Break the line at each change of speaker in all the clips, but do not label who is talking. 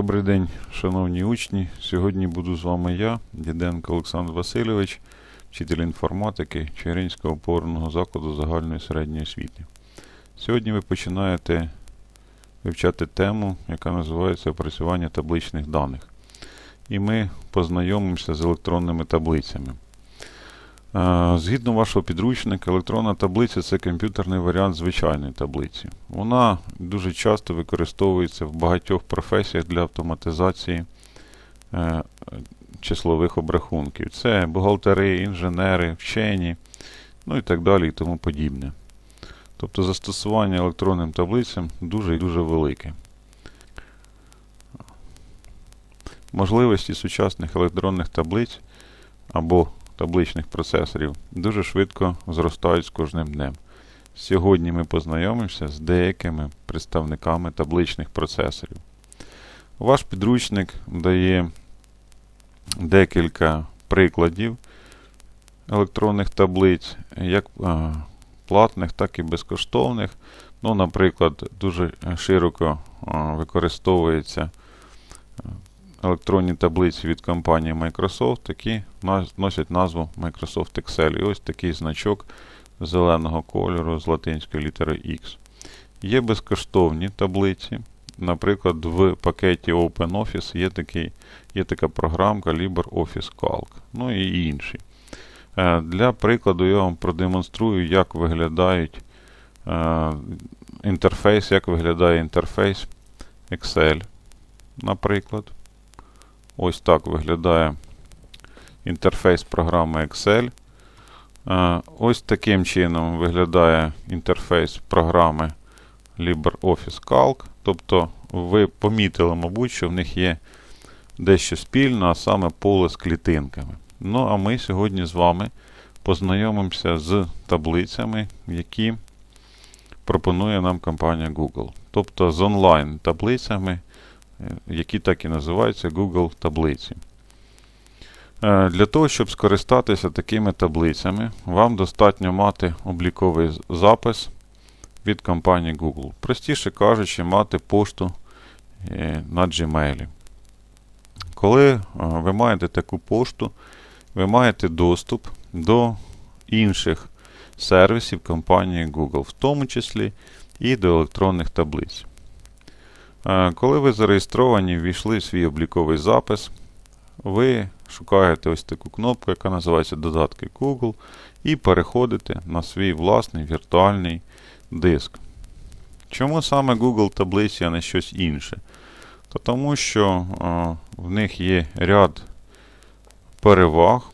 Добрий день, шановні учні. Сьогодні буду з вами я, Діденко Олександр Васильович, вчитель інформатики Чигиринського опорного закладу загальної середньої освіти. Сьогодні ви починаєте вивчати тему, яка називається опрацювання табличних даних. І ми познайомимося з електронними таблицями. Е, Згідно вашого підручника, електронна таблиця це комп'ютерний варіант звичайної таблиці. Вона дуже часто використовується в багатьох професіях для автоматизації е, числових обрахунків. Це бухгалтери, інженери, вчені, ну і так далі і тому подібне. Тобто застосування електронним таблицям дуже і дуже велике. Можливості сучасних електронних таблиць або табличних процесорів дуже швидко зростають з кожним днем. Сьогодні ми познайомимося з деякими представниками табличних процесорів. Ваш підручник дає декілька прикладів електронних таблиць, як платних, так і безкоштовних. Ну, наприклад, дуже широко а, використовується електронні таблиці від компанії Microsoft, які носять назву Microsoft Excel. І ось такий значок зеленого кольору з латинською літерою X. Є безкоштовні таблиці. Наприклад, в пакеті OpenOffice є, такий, є така програмка LibreOffice Calc, ну і інші. Е, Для прикладу я вам продемонструю, як виглядають е, інтерфейс, як виглядає інтерфейс Excel, наприклад. Ось так виглядає інтерфейс програми Excel. Е, Ось таким чином виглядає інтерфейс програми LibreOffice Calc. Тобто ви помітили, мабуть, що в них є дещо спільне, а саме поле з клітинками. Ну, а ми сьогодні з вами познайомимося з таблицями, які пропонує нам компанія Google. Тобто з онлайн-таблицями, які так і називаються Google таблиці. Е, Для того, щоб скористатися такими таблицями, вам достатньо мати обліковий запис від компанії Google. Простіше кажучи, мати пошту е, на Gmail. Коли е, ви маєте таку пошту, ви маєте доступ до інших сервісів компанії Google, в тому числі і до електронних таблиць. Е, Коли ви зареєстровані, ввійшли в свій обліковий запис, ви шукаєте ось таку кнопку, яка називається Додатки Google, і переходите на свій власний віртуальний диск. Чому саме Google таблиці, а не щось інше? Та тому що е, в них є ряд переваг,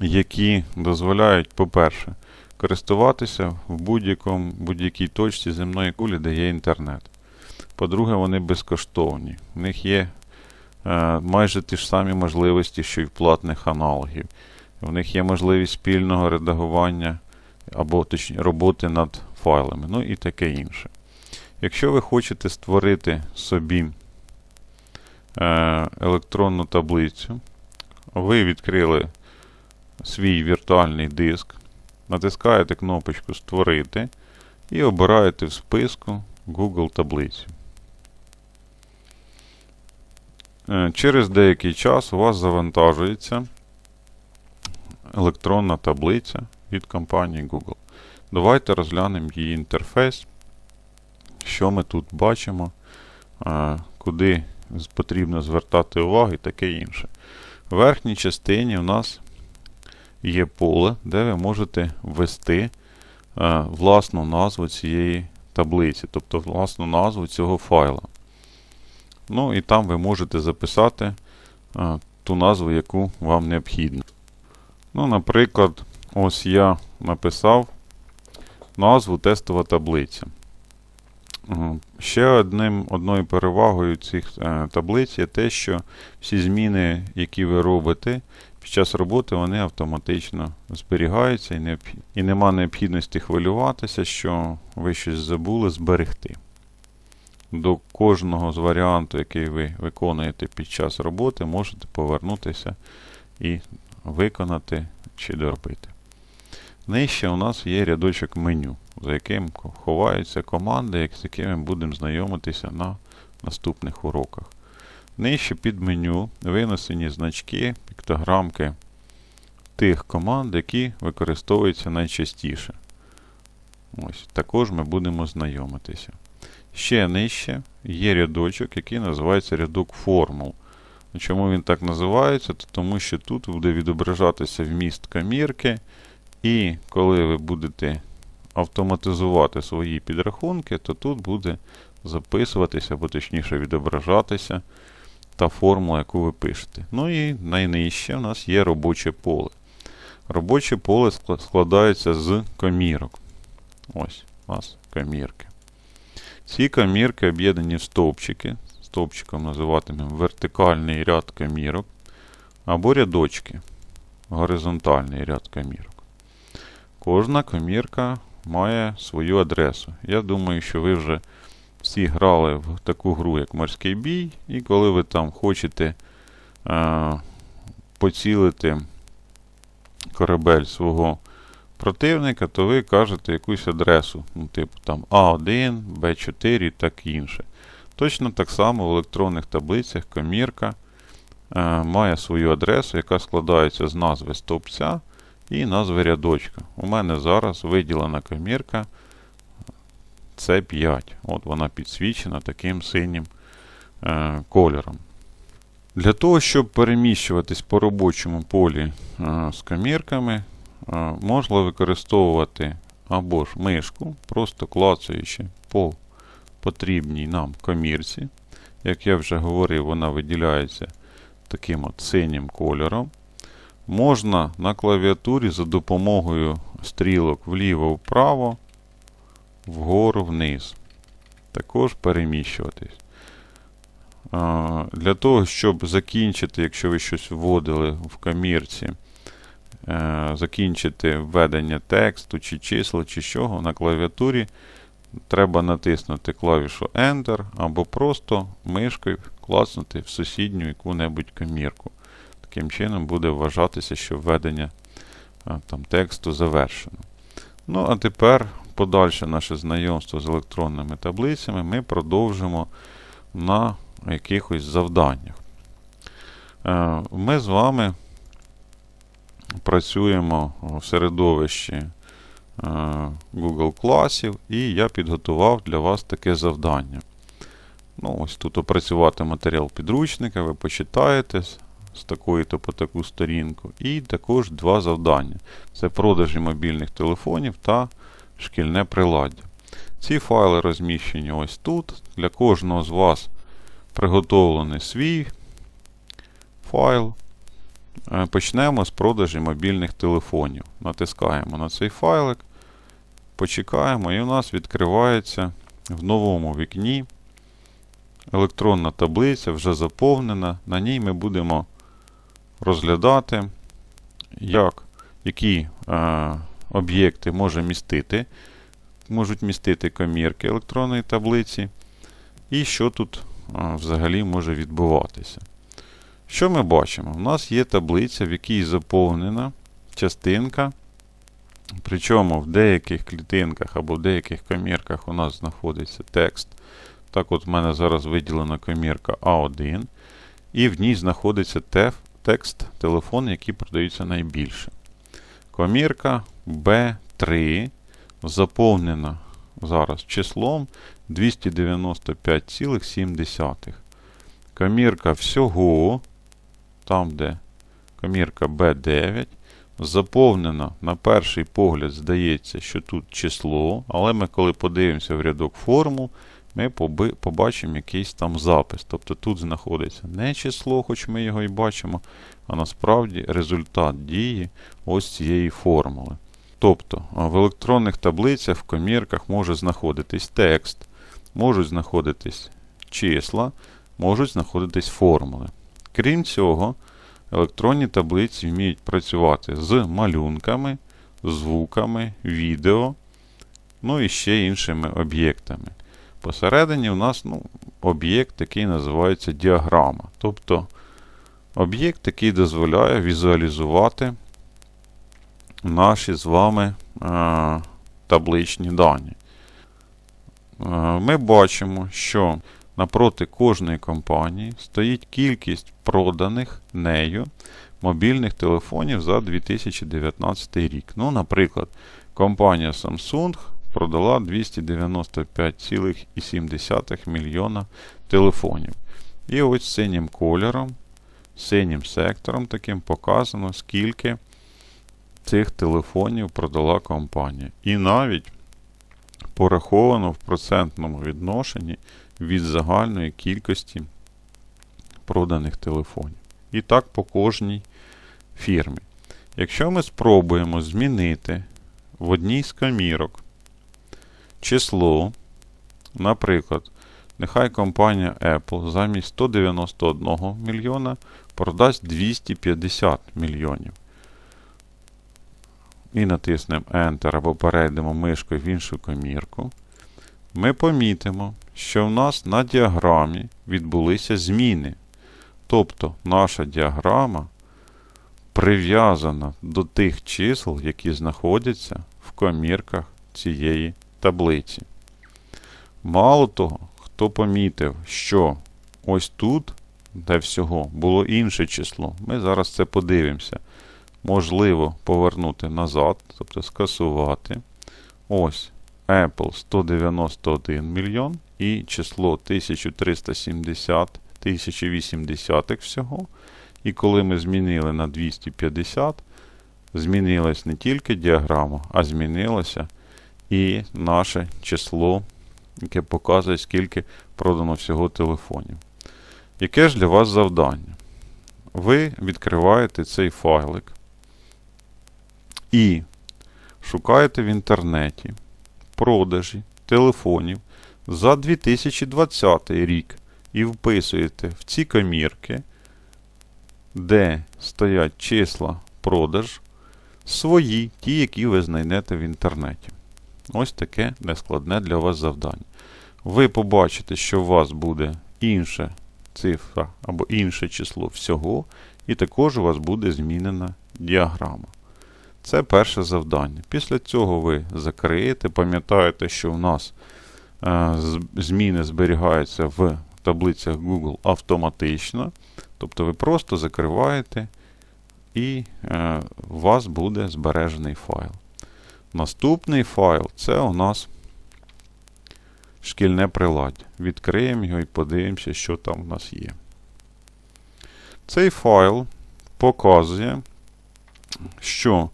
які дозволяють, по-перше, користуватися в будь-якій точці земної кулі, де є інтернет. По-друге, вони безкоштовні. В них є е, майже ті ж самі можливості, що й в платних аналогів. В них є можливість спільного редагування або точні, роботи над файлами, ну і таке інше. Якщо ви хочете створити собі е, електронну таблицю, ви відкрили свій віртуальний диск, натискаєте кнопочку Створити і обираєте в списку Google таблицю. Е, Через деякий час у вас завантажується електронна таблиця від компанії Google. Давайте розглянемо її інтерфейс, що ми тут бачимо, е, куди потрібно звертати увагу і таке інше. В верхній частині у нас є поле, де ви можете ввести е, власну назву цієї таблиці, тобто власну назву цього файла. Ну і там ви можете записати е, ту назву, яку вам необхідно. Ну, наприклад, ось я написав назву тестова таблиця. Е, Ще одним, одною перевагою цих е, таблиць є те, що всі зміни, які ви робите під час роботи, вони автоматично зберігаються і, необх... і нема необхідності хвилюватися, що ви щось забули зберегти. До кожного з варіанту, який ви виконуєте під час роботи, можете повернутися і виконати чи доробити. Нижче у нас є рядочок меню, за яким ховаються команди, з якими будемо знайомитися на наступних уроках. Нижче під меню винесені значки, піктограмки тих команд, які використовуються найчастіше. Ось, також ми будемо знайомитися. Ще нижче є рядочок, який називається рядок формул. Чому він так називається? Тому що тут буде відображатися вміст камірки, і коли ви будете автоматизувати свої підрахунки, то тут буде записуватися, або точніше відображатися та формула, яку ви пишете. Ну і найнижче у нас є робоче поле. Робоче поле складається з комірок. Ось у нас комірки. Ці комірки об'єднані в стовпчики. Стовпчиком називатимемо вертикальний ряд комірок або рядочки. Горизонтальний ряд комірок. Кожна комірка має свою адресу. Я думаю, що ви вже всі грали в таку гру, як морський бій, і коли ви там хочете е, поцілити корабель свого противника, то ви кажете якусь адресу, ну, типу там А1, Б4 і так інше. Точно так само в електронних таблицях комірка е, має свою адресу, яка складається з назви стовпця і назви рядочка. У мене зараз виділена комірка C5. От вона підсвічена таким синім е, кольором. Для того, щоб переміщуватись по робочому полі е, з комірками, можна використовувати або ж мишку, просто клацаючи по потрібній нам комірці. Як я вже говорив, вона виділяється таким от синім кольором. Можна на клавіатурі за допомогою стрілок вліво-вправо, вгору вниз. Також переміщуватись. Для того, щоб закінчити, якщо ви щось вводили в камірці, е, закінчити введення тексту, чи числа, чи чого на клавіатурі, треба натиснути клавішу Enter або просто мишкою клацнути в сусідню яку-небудь камірку. Таким чином буде вважатися, що введення там, тексту завершено. Ну, а тепер подальше наше знайомство з електронними таблицями ми продовжимо на якихось завданнях. Е, Ми з вами працюємо в середовищі е, Google класів, і я підготував для вас таке завдання. Ну, ось тут опрацювати матеріал підручника, ви почитаєте з- такої-то по таку сторінку. І також два завдання: це продажі мобільних телефонів та шкільне приладдя. Ці файли розміщені ось тут. Для кожного з вас приготовлений свій файл. Е, Почнемо з продажі мобільних телефонів. Натискаємо на цей файлик, почекаємо, і у нас відкривається в новому вікні електронна таблиця, вже заповнена. На ній ми будемо розглядати, як, які е, об'єкти може містити, можуть містити комірки електронної таблиці, і що тут е, взагалі може відбуватися. Що ми бачимо? У нас є таблиця, в якій заповнена частинка. Причому в деяких клітинках або в деяких комірках у нас знаходиться текст. Так от в мене зараз виділена комірка А1, і в ній знаходиться теф, текст телефон, який продаються найбільше. Комірка B3 заповнена зараз числом 295,7. Комірка всього, там де комірка B9, заповнена на перший погляд, здається, що тут число, але ми, коли подивимося в рядок формул, ми побачимо якийсь там запис. Тобто тут знаходиться не число, хоч ми його і бачимо, а насправді результат дії ось цієї формули. Тобто в електронних таблицях в комірках може знаходитись текст, можуть знаходитись числа, можуть знаходитись формули. Крім цього, електронні таблиці вміють працювати з малюнками, звуками, відео, ну і ще іншими об'єктами. Посередині у нас ну, об'єкт, який називається діаграма. Тобто об'єкт, який дозволяє візуалізувати наші з вами е, табличні дані. Е, ми бачимо, що напроти кожної компанії стоїть кількість проданих нею мобільних телефонів за 2019 рік. Ну, наприклад, компанія Samsung продала 295,7 мільйона телефонів. І ось синім кольором, синім сектором таким показано, скільки цих телефонів продала компанія. І навіть пораховано в процентному відношенні від загальної кількості проданих телефонів. І так по кожній фірмі. Якщо ми спробуємо змінити в одній з камірок число, наприклад, нехай компанія Apple замість 191 мільйона продасть 250 мільйонів. І натиснемо Enter або перейдемо мишкою в іншу комірку, ми помітимо, що в нас на діаграмі відбулися зміни. Тобто наша діаграма прив'язана до тих чисел, які знаходяться в комірках цієї таблиці. Мало того, хто помітив, що ось тут, де всього, було інше число, ми зараз це подивимося. Можливо повернути назад, тобто скасувати. Ось Apple 191 мільйон і число 1370 1080 всього. І коли ми змінили на 250, змінилась не тільки діаграма, а змінилося і наше число, яке показує, скільки продано всього телефонів. Яке ж для вас завдання? Ви відкриваєте цей файлик і шукаєте в інтернеті продажі телефонів за 2020 рік і вписуєте в ці комірки, де стоять числа продаж, свої, ті, які ви знайдете в інтернеті. Ось таке нескладне для вас завдання. Ви побачите, що у вас буде інша цифра або інше число всього, і також у вас буде змінена діаграма. Це перше завдання. Після цього ви закриєте, пам'ятаєте, що у нас зміни зберігаються в таблицях Google автоматично. Тобто ви просто закриваєте і е, у вас буде збережений файл. Наступний файл це у нас шкільне приладдя. Відкриємо його і подивимося, що там у нас є. Цей файл показує, що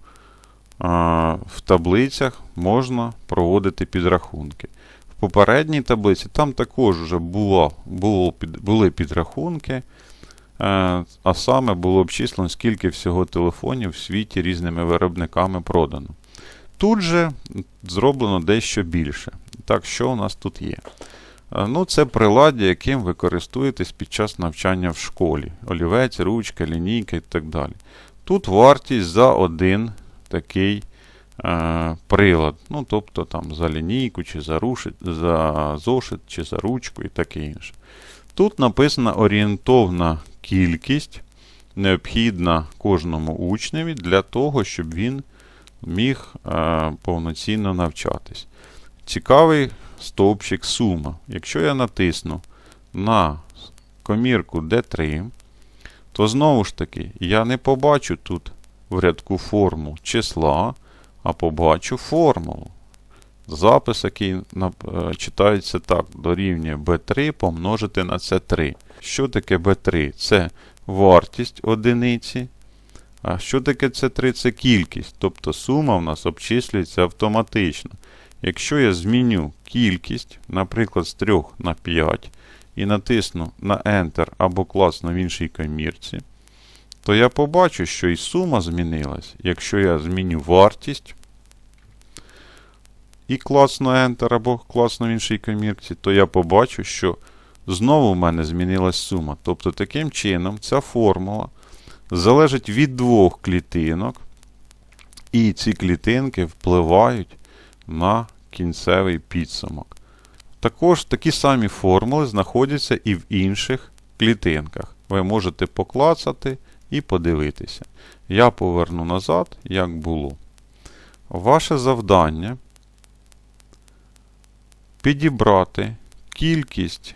а, в таблицях можна проводити підрахунки. Попередній таблиці там також вже було, було, були підрахунки. А саме було обчислено, скільки всього телефонів в світі різними виробниками продано. Тут же зроблено дещо більше. Так, що у нас тут є? Ну, Це приладдя, яким ви користуєтесь під час навчання в школі. Олівець, ручка, лінійка і так далі. Тут вартість за один такий е, прилад. Ну, Тобто там за лінійку, чи за, рушит, за зошит, чи за ручку і таке інше. Тут написана орієнтовна кількість, необхідна кожному учневі для того, щоб він міг е, повноцінно навчатись. Цікавий стовпчик сума. Якщо я натисну на комірку D3, то знову ж таки я не побачу тут в рядку форму числа, а побачу формулу. Запис, який е, читається так, дорівнює B3 помножити на C3. Що таке B3? Це вартість одиниці. А що таке C3? Це кількість. Тобто сума в нас обчислюється автоматично. Якщо я зміню кількість, наприклад, з 3 на 5, і натисну на Enter або класно в іншій комірці, то я побачу, що і сума змінилась. Якщо я зміню вартість і класно Enter або класно в іншій комірці, то я побачу, що знову в мене змінилась сума. Тобто, таким чином, ця формула залежить від двох клітинок, і ці клітинки впливають на кінцевий підсумок. Також такі самі формули знаходяться і в інших клітинках. Ви можете поклацати і подивитися. Я поверну назад, як було. Ваше завдання підібрати кількість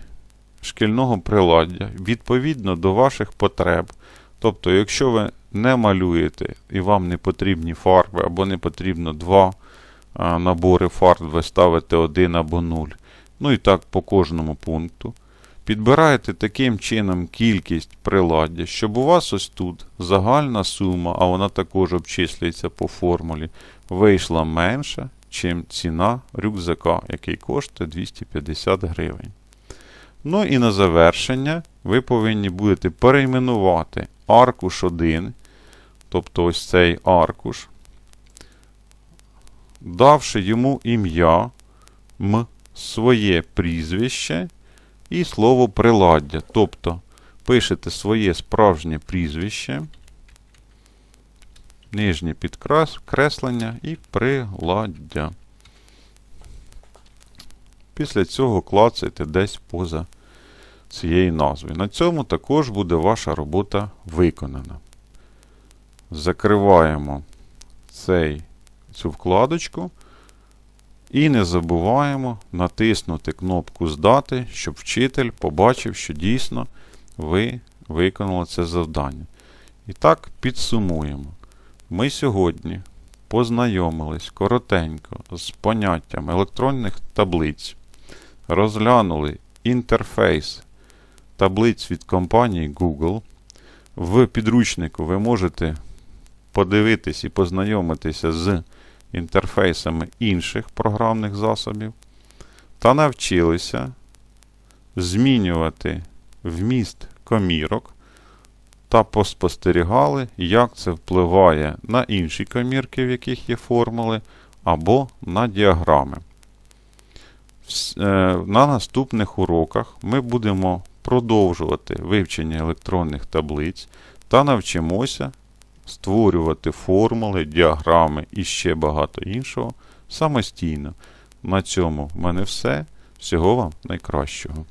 шкільного приладдя відповідно до ваших потреб. Тобто, якщо ви не малюєте і вам не потрібні фарби, або не потрібно два набори фарб, ви ставите один або нуль. Ну і так по кожному пункту. Підбираєте таким чином кількість приладдя, щоб у вас ось тут загальна сума, а вона також обчислюється по формулі, вийшла менша, чим ціна рюкзака, який коштує 250 гривень. Ну і на завершення ви повинні будете перейменувати аркуш 1, тобто ось цей аркуш, давши йому ім'я, м, своє прізвище і слово приладдя. Тобто пишете своє справжнє прізвище, нижнє підкреслення і приладдя. Після цього клацайте десь поза цією назвою. На цьому також буде ваша робота виконана. Закриваємо цей, цю вкладочку. І не забуваємо натиснути кнопку Здати, щоб вчитель побачив, що дійсно ви виконали це завдання. І так підсумуємо. Ми сьогодні познайомились коротенько з поняттям електронних таблиць, розглянули інтерфейс таблиць від компанії Google. В підручнику ви можете подивитись і познайомитися з інтерфейсами інших програмних засобів та навчилися змінювати вміст комірок та поспостерігали, як це впливає на інші комірки, в яких є формули, або на діаграми. Е, На наступних уроках ми будемо продовжувати вивчення електронних таблиць та навчимося створювати формули, діаграми і ще багато іншого самостійно. На цьому в мене все. Всього вам найкращого.